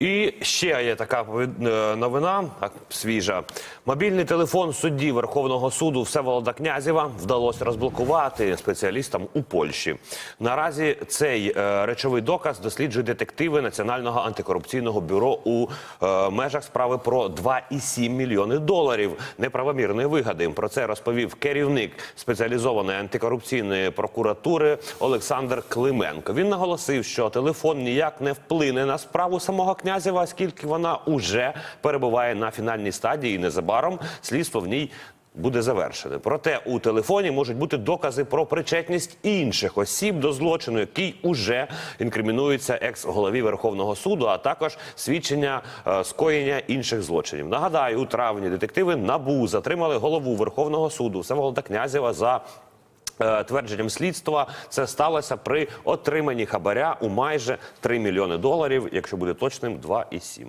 І ще є така е, новина свіжа. Мобільний телефон судді Верховного суду Всеволода Князєва вдалося розблокувати спеціалістам у Польщі. Наразі цей е, речовий доказ досліджують детективи Національного антикорупційного бюро у е, межах справи про 2,7 мільйони доларів неправомірної вигоди. Про це розповів керівник спеціалізованої антикорупційної прокуратури Олександр Клименко. Він наголосив, що телефон ніяк не вплине на справу самого Князєва, оскільки вона уже перебуває на фінальній стадії, і незабаром слідство в ній. Буде завершене. Проте у телефоні можуть бути докази про причетність інших осіб до злочину, який уже інкримінується екс-голові Верховного суду, а також свідчення е, скоєння інших злочинів. Нагадаю, у травні детективи набу затримали голову Верховного суду Всеволода Князєва за Твердженням слідства це сталося при отриманні хабаря у майже 3 мільйони доларів, якщо буде точним, 2,7.